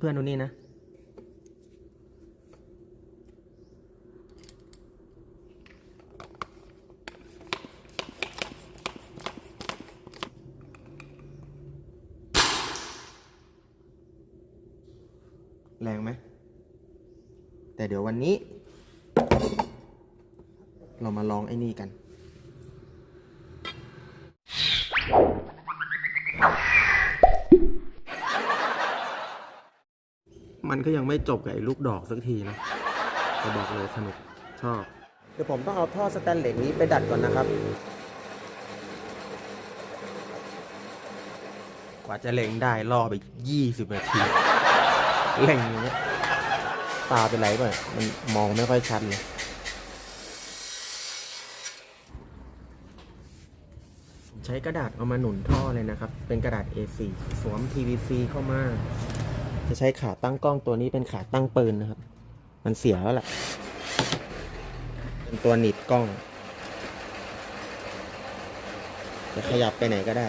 เพื่อนๆดูนี่นะ แรงไหม แต่เดี๋ยววันนี้ เรามาลองไอ้นี่กัน มันก็ยังไม่จบกับไอ้ลูกดอกสักทีนะจะบอกเลยสนุกชอบ เดี๋ยวผมต้องเอาท่อสแตนเลสนี้ไปดัดก่อนนะครับ กว่าจะเล็งได้ล่อไปยี่สิบนาที เล็งอย่างเงี้ย ตาเป็นไรป่ะ มันมองไม่ค่อยชัดเลยใช้กระดาษเอามาหนุนท่อเลยนะครับ เป็นกระดาษ A4 สวม PVC เข้ามา จะใช้ขาตั้งกล้องตัวนี้เป็นขาตั้งปืนนะครับ มันเสียแล้วแหละเป็นตัวหนีบกล้อง จะขยับไปไหนก็ได้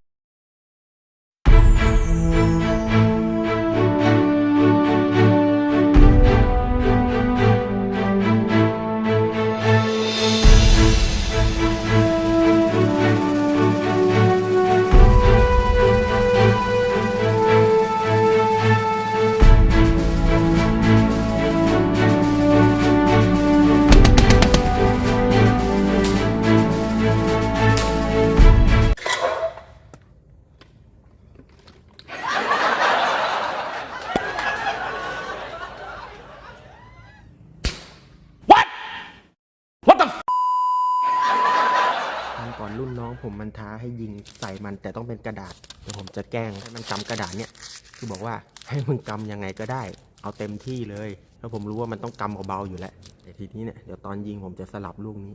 ก่อนรุ่นน้องผมมันท้าให้ยิงใส่มันแต่ต้องเป็นกระดาษเดี๋ยวผมจะแกล้งให้มันกำกระดาษเนี่ยคือบอกว่าให้มึงกำยังไงก็ได้ เอาเต็มที่เลย แล้วผมรู้ว่ามันต้องกำเบาๆอยู่แล้วแต่ทีนี้เนี่ยเดี๋ยวตอนยิงผมจะสลับลูกนี้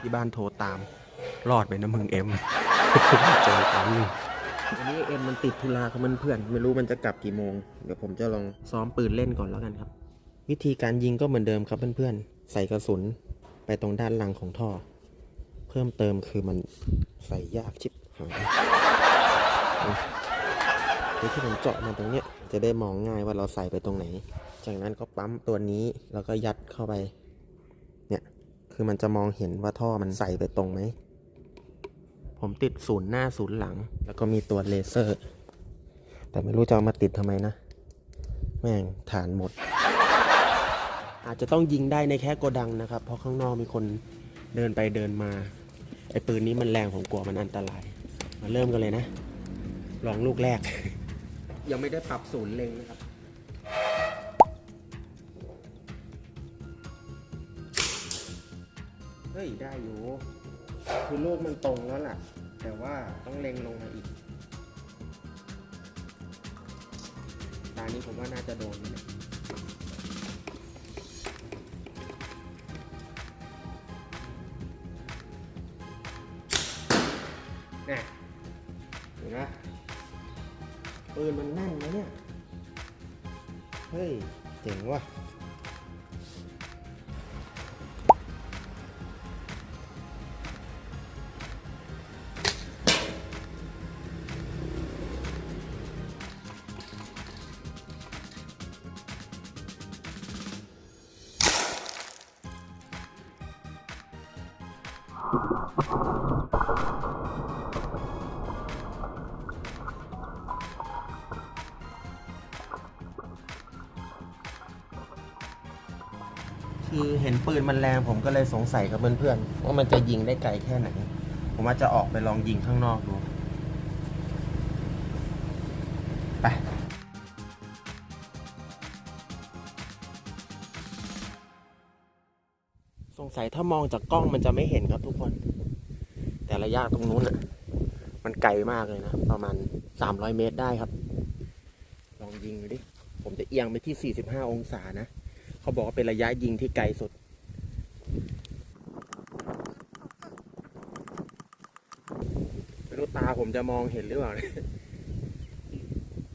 ที่บ้านโทรตาม รอดไปนะมึงเอ็มเจอกันวันนี้เอ็มมันติดธุระเขามันเพื่อนไม่รู้มันจะกลับกี่โมง เดี๋ยวผมจะลองซ้อมปืนเล่นก่อนแล้วกันครับ วิธีการยิงก็เหมือนเดิมครับเพื่อนๆใส่กระสุน ไปตรงด้านหลังของท่อ เพิ่มเติมคือมันใส่ยากชิบหายโดยที่ผมเจาะมาตรงเนี้ยจะได้มองง่ายว่าเราใส่ไปตรงไหน จากนั้นก็ปั๊มตัวนี้แล้วก็ยัดเข้าไป เนี่ยคือมันจะมองเห็นว่าท่อมันใส่ไปตรงไหม ผมติดศูนย์หน้าศูนย์หลัง แล้วก็มีตัวเลเซอร์ แต่ไม่รู้จะเอามาติดทำไมนะ แม่งฐานหมด อาจจะต้องยิงได้ในแค่โกดังนะครับ เพราะข้างนอกมีคนเดินไปเดินมา ไอ้ปืนนี้มันแรงผมกลัวมันอันตราย มาเริ่มกันเลยนะ ลองลูกแรก ยังไม่ได้ปรับศูนย์เล็งนะครับ เฮ้ย ได้อยู่ คือลูกมันตรงแล้วล่ะ แต่ว่าต้องเล็งลงมาอีก ตานี้ผมว่าน่าจะโดนนะ ปืนมันแน่นนะเนี่ย เฮ้ย เจ๋งว่ะ คือเห็นปืนมันแรงผมก็เลยสงสัยกับเพื่อนๆว่ามันจะยิงได้ไกลแค่ไหน ผมว่าจะออกไปลองยิงข้างนอกดูไปสงสัยถ้ามองจากกล้องมันจะไม่เห็นครับทุกคน แต่ระยะตรงนู้นอะ มันไกลมากเลยนะ ประมาณ300เมตรได้ครับ ลองยิงดูดิ ผมจะเอียงไปที่45องศานะ เขาบอกว่าเป็นระยะยิงที่ไกลสุดไม่รู้ตาผมจะมองเห็นหรือเปล่าเนี่ย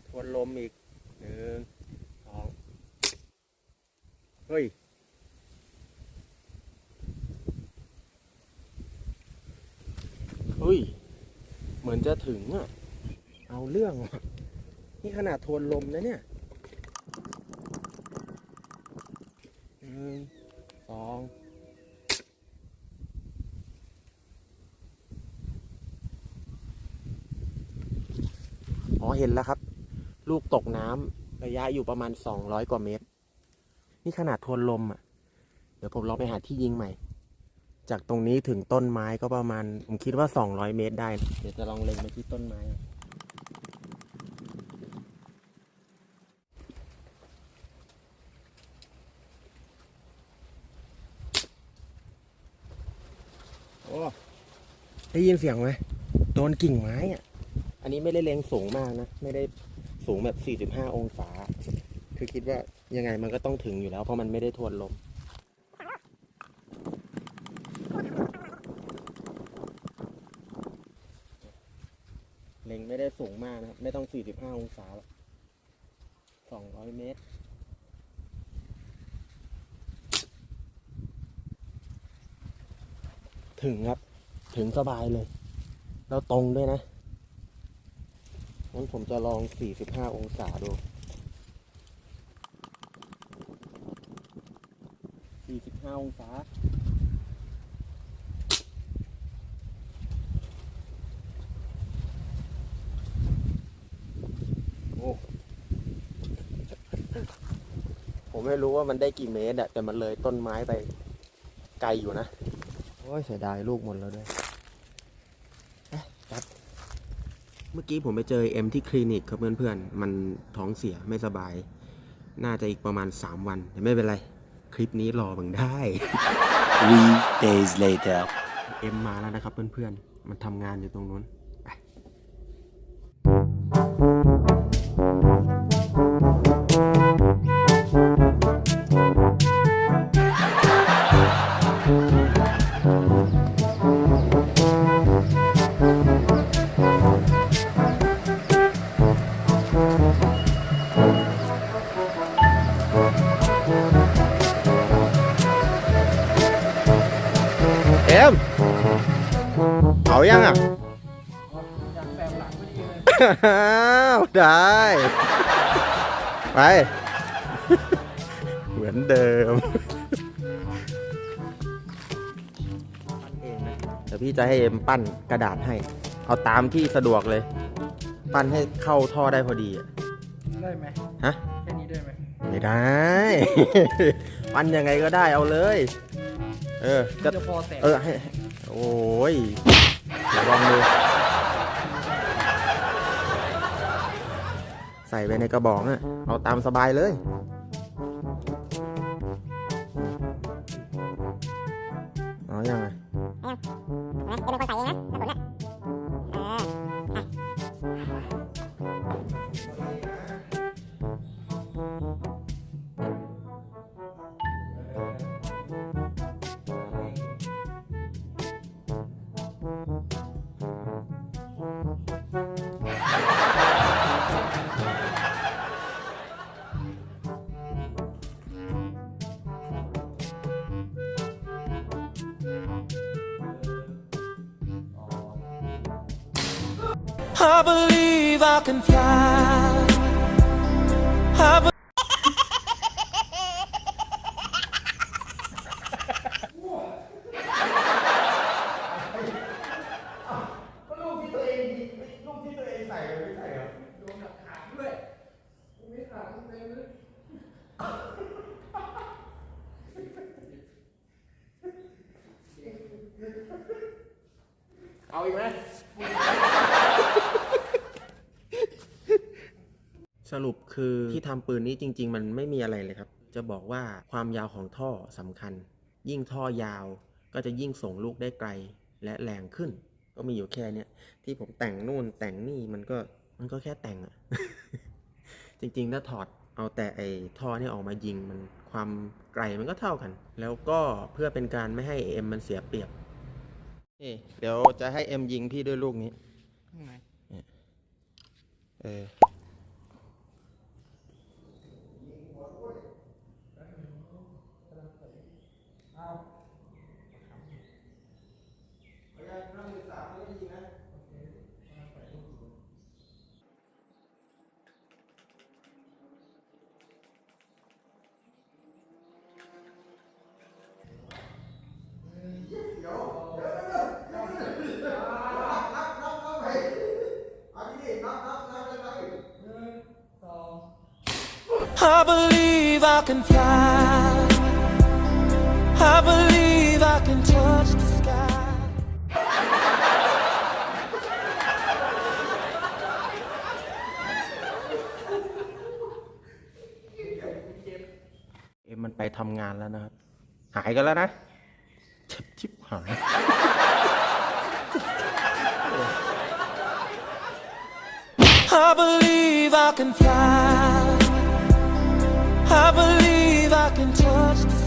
ทวนลมอีกหนึ่งสองเฮ้ยเฮ้ย เหมือนจะถึงอะ เอาเรื่องวะนี่ขนาดทวนลมนะเนี่ยห นึ่งสองอ๋อเห็นแล้วครับ ลูกตกน้ำระยะอยู่ประมาณ200กว่าเมตร นี่ขนาดทวนลมอะ เดี๋ยวผมลองไปหาที่ยิงใหม่ จากตรงนี้ถึงต้นไม้ก็ประมาณ ผมคิดว่า200เมตรได้ เดี๋ยวจะลองเล็งไปที่ต้นไม้ โอ้ ได้ยินเสียงไหมโดนกิ่งไม้อะ อันนี้ไม่ได้เล็งสูงมากนะ ไม่ได้สูงแบบ 45 องศา คือคิดว่ายังไงมันก็ต้องถึงอยู่แล้ว เพราะมันไม่ได้ทวนลม เล็งไม่ได้สูงมากนะ ไม่ต้อง 45 องศาหรอก200 เมตรถึงครับ ถึงสบายเลย แล้วตรงด้วยนะงั้นผมจะลอง 45 องศาดู 45 องศาโอ้ผมไม่รู้ว่ามันได้กี่เมตรอะแต่มันเลยต้นไม้ไปไกลอยู่นะ อ้ยเสียดายลูกหมดแล้วด้วยเอ๊ะครับเมื่อกี้ผมไปเจอเอ็มที่คลินิกครับเพื่อนๆ มันท้องเสียไม่สบาย น่าจะอีกประมาณ 3 วัน แต่ไม่เป็นไร คลิปนี้รอมึงได้ Three days later. เอ็มมาแล้วนะครับเพื่อนๆ มันทำงานอยู่ตรงนู้น ยังอะอยากแซมหลังพอดีเลยอ้าวได้ ไป เหมือนเดิมเดี๋ยวพี่จะให้เอ็มปั้นกระดาษให้ เอาตามที่สะดวกเลย ปั้นให้เข้าท่อได้พอดีอะได้ไหมฮะ แค่นี้ได้ไหมไม่ได้ ปั้นยังไงก็ได้เอาเลย เออก็จะพอแสบเออให้ให้โอ้ยเดี๋ยว ลองดู ใส่ไปในกระบอกน่ะเอาตามสบายเลย I believe I can fly. I คือที่ทำปืนนี้จริง ๆ มันไม่มีอะไรเลยครับ จะบอกว่าความยาวของท่อสำคัญ ยิ่งท่อยาวก็จะยิ่งส่งลูกได้ไกลและแรงขึ้น ก็มีอยู่แค่เนี้ยที่ผมแต่งนู่นแต่งนี่มันก็มันก็แค่แต่งอะจริงๆถ้าถอดเอาแต่ไอ้ท่อเนี่ยออกมายิงมันความไกลมันก็เท่ากัน แล้วก็เพื่อเป็นการไม่ให้เอ็มมันเสียเปรียบนี่เดี๋ยวจะให้เอ็มยิงพี่ด้วยลูกนี้ข้างในเออ I believe I can fly. I believe I can touch the sky. เอ็มมันไปทำงานแล้วนะครับ หายกันแล้วนะเจ็บชิบหาย I believe I can fly. I believe I can touch